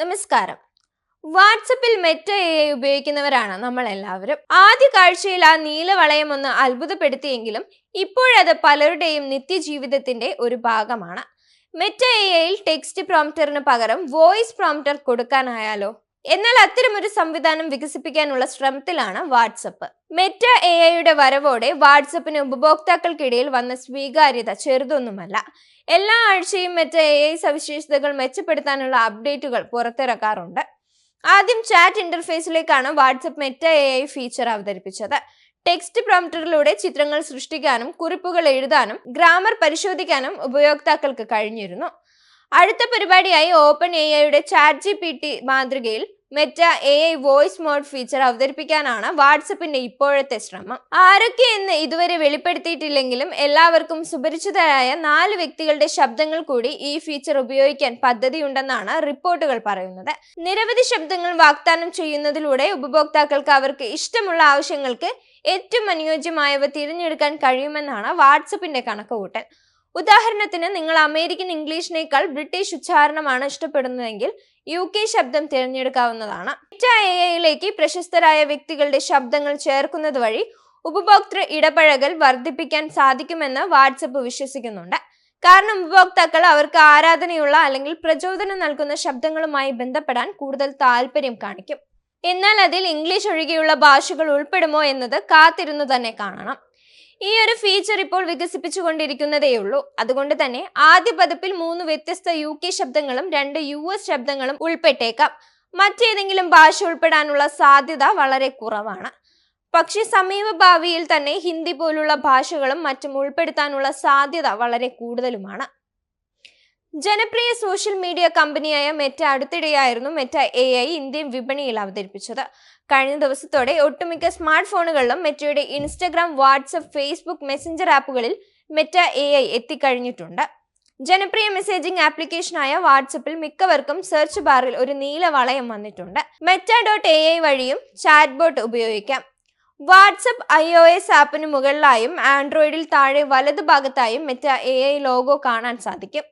നമസ്കാരം. വാട്സപ്പിൽ Meta A I ഉപയോഗിക്കുന്നവരാണ് നമ്മൾ എല്ലാവരും ആദ്യ കാഴ്ചയിൽ ആ നീലവളയം ഒന്ന് അത്ഭുതപ്പെടുത്തിയെങ്കിലും ഇപ്പോഴത് പലരുടെയും നിത്യജീവിതത്തിന്റെ ഒരു ഭാഗമാണ്. മെറ്റ എ ഐയിൽ ടെക്സ്റ്റ് പ്രോംപ്റ്ററിന് പകരം വോയിസ് പ്രോംപ്റ്റർ കൊടുക്കാനായാലോ? എന്നാൽ അത്തരമൊരു സംവിധാനം വികസിപ്പിക്കാനുള്ള ശ്രമത്തിലാണ് വാട്സപ്പ്. മെറ്റ എ ഐയുടെ വരവോടെ വാട്സപ്പിന് ഉപഭോക്താക്കൾക്കിടയിൽ വന്ന സ്വീകാര്യത ചെറുതൊന്നുമല്ല. എല്ലാ ആഴ്ചയും മെറ്റ എ ഐ സവിശേഷതകൾ മെച്ചപ്പെടുത്താനുള്ള അപ്ഡേറ്റുകൾ പുറത്തിറക്കാറുണ്ട്. ആദ്യം chat ഇന്റർഫേസിലേക്കാണ് WhatsApp Meta A I feature അവതരിപ്പിച്ചത്. ടെക്സ്റ്റ് പ്രോംപ്റ്ററിലൂടെ ചിത്രങ്ങൾ സൃഷ്ടിക്കാനും കുറിപ്പുകൾ എഴുതാനും ഗ്രാമർ പരിശോധിക്കാനും ഉപയോക്താക്കൾക്ക് കഴിഞ്ഞിരുന്നു. അടുത്ത പരിപാടിയായി ഓപ്പൺ എ ഐയുടെ ചാറ്റ് ജി പി ടി മാതൃകയിൽ Meta A I voice mode feature അവതരിപ്പിക്കാനാണ് വാട്സപ്പിന്റെ ഇപ്പോഴത്തെ ശ്രമം. ആരൊക്കെ എന്ന് ഇതുവരെ വെളിപ്പെടുത്തിയിട്ടില്ലെങ്കിലും എല്ലാവർക്കും സുപരിചിതരായ നാല് വ്യക്തികളുടെ ശബ്ദങ്ങൾ കൂടി ഈ ഫീച്ചർ ഉപയോഗിക്കാൻ പദ്ധതിയുണ്ടെന്നാണ് റിപ്പോർട്ടുകൾ പറയുന്നത്. നിരവധി ശബ്ദങ്ങൾ വാഗ്ദാനം ചെയ്യുന്നതിലൂടെ ഉപഭോക്താക്കൾക്ക് അവർക്ക് ഇഷ്ടമുള്ള ആവശ്യങ്ങൾക്ക് ഏറ്റവും അനുയോജ്യമായവ തിരഞ്ഞെടുക്കാൻ കഴിയുമെന്നാണ് വാട്സപ്പിന്റെ കണക്കുകൂട്ടൽ. ഉദാഹരണത്തിന് നിങ്ങൾ അമേരിക്കൻ ഇംഗ്ലീഷിനേക്കാൾ ബ്രിട്ടീഷ് ഉച്ചാരണമാണ് ഇഷ്ടപ്പെടുന്നതെങ്കിൽ യു കെ ശബ്ദം തിരഞ്ഞെടുക്കാവുന്നതാണ്. എ ഐയിലേക്ക് പ്രശസ്തരായ വ്യക്തികളുടെ ശബ്ദങ്ങൾ ചേർക്കുന്നത് വഴി ഉപഭോക്തൃ ഇടപഴകൽ വർദ്ധിപ്പിക്കാൻ സാധിക്കുമെന്ന് വാട്സപ്പ് വിശ്വസിക്കുന്നുണ്ട്. കാരണം ഉപഭോക്താക്കൾ അവർക്ക് ആരാധനയുള്ള അല്ലെങ്കിൽ പ്രചോദനം നൽകുന്ന ശബ്ദങ്ങളുമായി ബന്ധപ്പെടാൻ കൂടുതൽ താല്പര്യം കാണിക്കും. എന്നാൽ അതിൽ ഇംഗ്ലീഷ് ഒഴികെയുള്ള ഭാഷകൾ ഉൾപ്പെടുമോ എന്നത് കാത്തിരുന്നു തന്നെ കാണണം. ഈ ഒരു ഫീച്ചർ ഇപ്പോൾ വികസിപ്പിച്ചുകൊണ്ടിരിക്കുന്നതേയുള്ളൂ. അതുകൊണ്ട് തന്നെ ആദ്യ പതിപ്പിൽ മൂന്ന് വ്യത്യസ്ത യു കെ ശബ്ദങ്ങളും രണ്ട് യു എസ് ശബ്ദങ്ങളും ഉൾപ്പെട്ടേക്കാം. മറ്റേതെങ്കിലും ഭാഷ ഉൾപ്പെടാനുള്ള സാധ്യത വളരെ കുറവാണ്. പക്ഷേ സമീപ ഭാവിയിൽ തന്നെ ഹിന്ദി പോലുള്ള ഭാഷകളും മറ്റും ഉൾപ്പെടുത്താനുള്ള സാധ്യത വളരെ കൂടുതലുമാണ്. ജനപ്രിയ സോഷ്യൽ മീഡിയ കമ്പനിയായ മെറ്റ അടുത്തിടെയായിരുന്നു മെറ്റ എ ഐ ഇന്ത്യൻ വിപണിയിൽ അവതരിപ്പിച്ചത്. കഴിഞ്ഞ ദിവസത്തോടെ ഒട്ടുമിക്ക സ്മാർട്ട് ഫോണുകളിലും മെറ്റയുടെ ഇൻസ്റ്റഗ്രാം വാട്സപ്പ് ഫേസ്ബുക്ക് മെസ്സഞ്ചർ ആപ്പുകളിൽ മെറ്റ എ ഐ എത്തിക്കഴിഞ്ഞിട്ടുണ്ട്. ജനപ്രിയ മെസ്സേജിംഗ് ആപ്ലിക്കേഷനായ വാട്സപ്പിൽ മിക്കവർക്കും സെർച്ച് ബാറിൽ ഒരു നീല വളയം വന്നിട്ടുണ്ട്. മെറ്റ ഡോട്ട് എ ഐ വഴിയും ചാറ്റ് ബോട്ട് ഉപയോഗിക്കാം. വാട്സപ്പ് ഐ ഒ എസ് ആപ്പിന് മുകളിലായും ആൻഡ്രോയിഡിൽ താഴെ വലതുഭാഗത്തായും മെറ്റ എ ഐ ലോഗോ കാണാൻ സാധിക്കും.